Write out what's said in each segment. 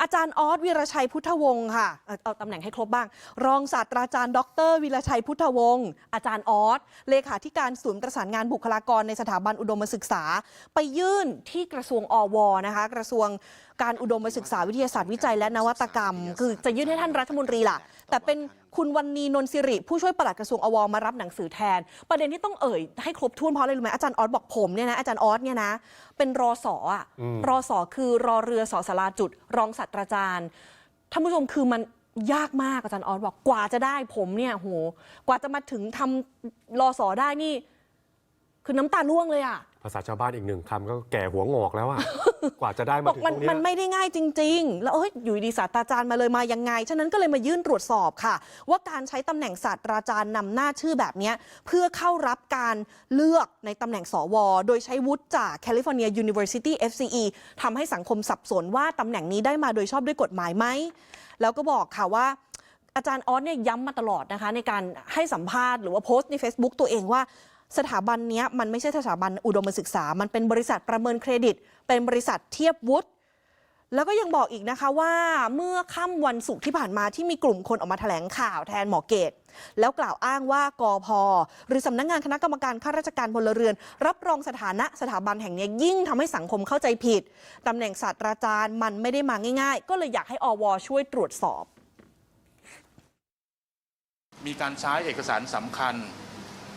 อาจารย์ออสวีรชัยพุทธวงศ์ค่ะเอาเอาตำแหน่งให้ครบบ้าง รองศาสตราจารย์ ดรวีรชัยพุทธวงศ์อาจารย์ออสเลขาธิการศูนย์ประสานงานบุคลากรในสถาบันอุดมศึกษา ไปยื่นที่กระทรวงอวนะคะ กระทรวง การอุดมศึกษาวิทยาศาสตร์วิจัยและนวัตกรรม คือจะยื่นให้ท่านรัฐมนตรีล่ะ แต่เป็นคุณวันนีนนท์สิริ ผู้ช่วยปลัดกระทรวงอวมารับหนังสือแทน ประเด็นที่ต้องเอ่ยให้ครบถ้วนเพราะอะไรรู้ไหมอาจารย์ออสบอกผมเนี่ยนะอาจารย์ออสเนี่ยนะ เป็นรอสออะรอสอคือรอเรือสอสาราจุด รองศาสตราจารย์ท่านผู้ชมคือมันยากมากอาจารย์ออสบอกกว่าจะได้ผมเนี่ยโหกว่าจะมาถึงทำรอสอได้นี่ คือน้ำตาล่วงเลยอะ ภาษาชาวบ้านอีกหนึ่งคำก็แก่หัวงอกแล้วอะ กว่าจะได้มาบอกถึงมันตรงเนี้มันยไม่ได้ง่ายจริง ๆ แล้วเอ้ยอยู่ดีศาสตราจารย์มาเลยมายังไง ฉะนั้นก็เลยมายื่นตรวจสอบค่ะ ว่าการใช้ตำแหน่งศาสตราจารย์นำหน้าชื่อแบบเนี้ยเพื่อเข้ารับการเลือกในตำแหน่งสว โดยใช้วุฒิจาก California University FCE ทำให้สังคมสับสนว่าตำแหน่งนี้ได้มาโดยชอบด้วยกฎหมายไหม แล้วก็บอกค่ะว่า อาจารย์ออสเนี่ยย้ำมาตลอดนะคะ ในการให้สัมภาษณ์หรือว่าโพสต์ใน Facebook ตัวเองว่า สถาบันนี้มันไม่ใช่สถาบันอุดมศึกษา มันเป็นบริษัทประเมินเครดิต เป็นบริษัทเทียบวุฒิแล้วก็ยังบอกอีกนะคะว่าเมื่อค่ำวันศุกร์ที่ผ่านมาที่มีกลุ่มคนออกมาแถลงข่าวแทนหมอเกต แล้วกล่าวอ้างว่ากอพอหรือสำนักงานคณะกรรมการข้าราชการพลเรือน รับรองสถานะสถาบันแห่งนี้ยยิ่งทำให้สังคมเข้าใจผิดตำแหน่งศาสตราจารย์มันไม่ได้มาง่าย ๆ ก็เลยอยากให้อวช่วยตรวจสอบ มีการใช้เอกสารสำคัญ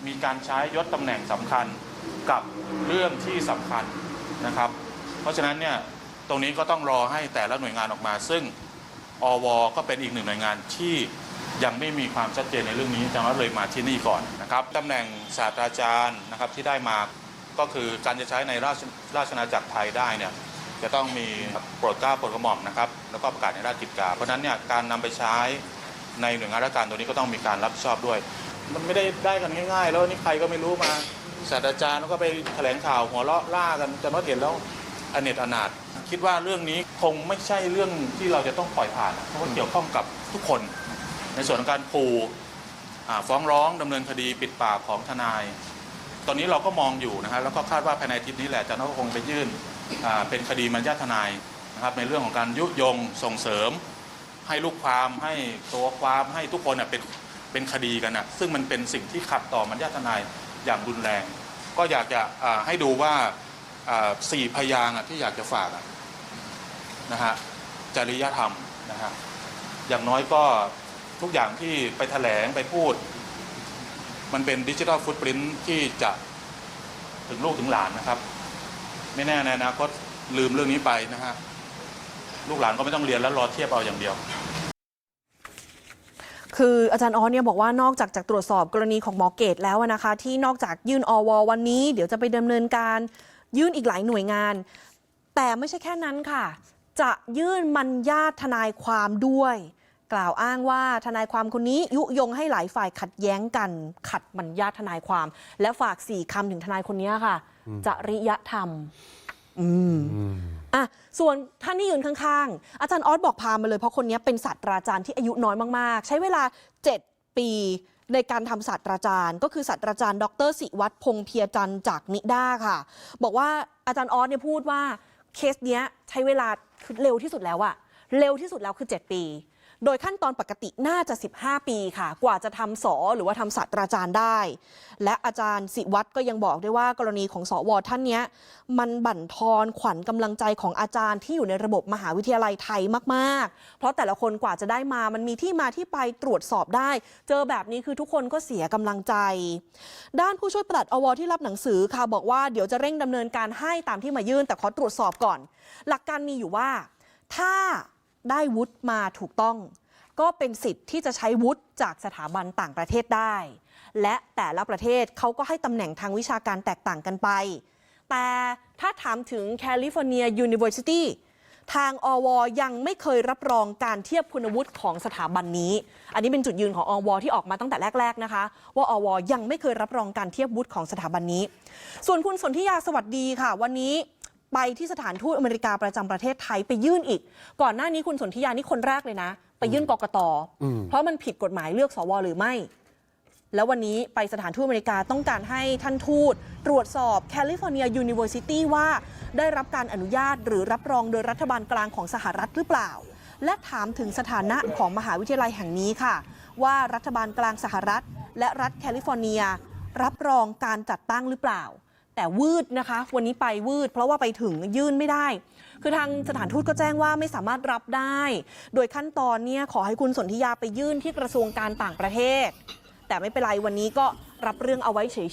มีการใช้ยศตำแหน่งสำคัญกับเรื่องที่สำคัญนะครับ เพราะฉะนั้นเนี่ยตรงนี้ก็ต้องรอให้แต่ละหน่วยงานออกมา ซึ่งอว ก็เป็นอีกหนึ่งหน่วยงานที่ยังไม่มีความชัดเจนในเรื่องนี้จังนั้นเลยมาที่นี่ก่อนนะครับตำแหน่งศาสตราจารย์นะครับที่ได้มาก็คือการจะใช้ในราชราชอาณาจักรไทยได้เนี่ยจะต้องมีโปรดเกล้าโปรดกระหม่อมนะครับแล้วก็ประกาศในราชกิจกาเพราะฉะนั้นเนี่ยการนำไปใช้ในหน่วยงานราชการตัวนี้ก็ต้องมีการรับผิดชอบด้วย มันไม่ได้ได้กันง่าย ๆ แล้วนี่ใครก็ไม่รู้มาศาสตราจารย์แล้วก็ไปแถลงข่าวหัวเราะล่ากันจนว่าเห็นแล้วอเนจอนาถคิดว่าเรื่องนี้คงไม่ใช่เรื่องที่เราจะต้องปล่อยผ่านเพราะว่าเกี่ยวข้องกับทุกคน ในส่วนของการผูอ่ฟ้องร้องดำเนินคดีปิดปากของทนาย ตอนนี้เราก็มองอยู่นะฮะแล้วก็คาดว่าภายในทิตย์นี้แหละจารย์ก็คงไปยื่นเป็นคดีมัญญาทนายนะครับในเรื่องของการยุยงส่งเสริม ให้ลูกความให้ตัวความให้ทุกคนเป็น เป็นคดีกันนะซึ่งมันเป็นสิ่งที่ขัดต่อมัญญาทนายอย่างรุนแรง ก็อยากจะให้ดูว่าสี่พยางที่อยากจะฝากนะฮะจริยธรรมนะฮะอย่างน้อยก็ทุกอย่างที่ไปแถลงไปพูด มันเป็นดิจิทัลฟุตปรินที่จะถึงลูกถึงหลานนะครับ ไม่แน่ในอนาคตลืมเรื่องนี้ไปนะฮะลูกหลานก็ไม่ต้องเรียนแล้วรอเทียบเอาอย่างเดียว คืออาจารย์ออสเนี่ยบอกว่านอกจากจากตรวจสอบกรณีของหมอเกตแล้วอะนะคะ ที่นอกจากยื่นอววันนี้เดี๋ยวจะไปดำเนินการยื่นอีกหลายหน่วยงาน แต่ไม่ใช่แค่นั้นค่ะ จะยื่นมันญาติทนายความด้วย กล่าวอ้างว่าทนายความคนนี้ยุยงให้หลายฝ่ายขัดแย้งกัน ขัดมันญาติทนายความ และฝากสี่คำถึงทนายคนนี้ค่ะจริยธรรม อืม อะส่วนท่านที่ยืนข้างๆ อาจารย์ออสบอกพามาเลยเพราะคนนี้เป็นศาสตราจารย์ที่อายุน้อยมากๆ ใช้เวลา 7 ปีในการทำศาสตราจารย์ ก็คือศาสตราจารย์ ดรสิวัตรพงเพียจันทร์จากนิด้าค่ะ บอกว่าอาจารย์ออสเนี่ยพูดว่าเคสเนี้ยใช้เวลาคือเร็วที่สุดแล้วอะเร็วที่สุดแล้วคือ 7 ปี โดยขั้นตอนปกติน่าจะ 15 ปีค่ะ กว่าจะทำสอหรือว่าทำศาสตราจารย์ได้ และอาจารย์สิวัตรก็ยังบอกด้วยว่ากรณีของสวท่านเนี้ย มันบั่นทอนขวัญกำลังใจของอาจารย์ที่อยู่ในระบบมหาวิทยาลัยไทยมากๆ เพราะแต่ละคนกว่าจะได้มามันมีที่มาที่ไปตรวจสอบได้ เจอแบบนี้คือทุกคนก็เสียกำลังใจ ด้านผู้ช่วยปลัดอวที่รับหนังสือค่ะบอกว่าเดี๋ยวจะเร่งดำเนินการให้ตามที่มายื่นแต่ขอตรวจสอบก่อน หลักการมีอยู่ว่า ถ้า ได้วุฒิมาถูกต้อง ก็เป็นสิทธิ์ที่จะใช้วุฒิจากสถาบันต่างประเทศได้ และแต่ละประเทศเขาก็ให้ตำแหน่งทางวิชาการแตกต่างกันไป แต่ถ้าถามถึง California University ทางอวยังไม่เคยรับรองการเทียบคุณวุฒิของสถาบันนี้ อันนี้เป็นจุดยืนของอวที่ออกมาตั้งแต่แรก ๆนะคะ ว่าอวยังไม่เคยรับรองการเทียบวุฒิของสถาบันนี้ ส่วนคุณสนธิยาสวัสดีค่ะ วันนี้ ไปที่สถานทูตอเมริกาประจำประเทศไทยไปยื่นอีก ก่อนหน้านี้คุณสนธิยานี่คนแรกเลยนะ ไปยื่นกกตอืมเพราะมันผิดกฎหมายเลือกสวหรือไม่ แล้ววันนี้ไปสถานทูตอเมริกาต้องการให้ท่านทูต ตรวจสอบแคลิฟอร์เนียยูนิเวอร์ซิตี้ว่า ได้รับการอนุญาตหรือรับรองโดยรัฐบาลกลางของสหรัฐหรือเปล่า และถามถึงสถานะของมหาวิทยาลัยแห่งนี้ค่ะ ว่ารัฐบาลกลางสหรัฐ และรัฐแคลิฟอร์เนีย รับรองการจัดตั้งหรือเปล่า แต่วืดนะคะ วันนี้ไปวืด เพราะว่าไปถึงยื่นไม่ได้ คือทางสถานทูตก็แจ้งว่าไม่สามารถรับได้ โดยขั้นตอนเนี่ยขอให้คุณสนธิยาไปยื่นที่กระทรวงการต่างประเทศ แต่ไม่เป็นไรวันนี้ก็รับเรื่องเอาไว้เฉย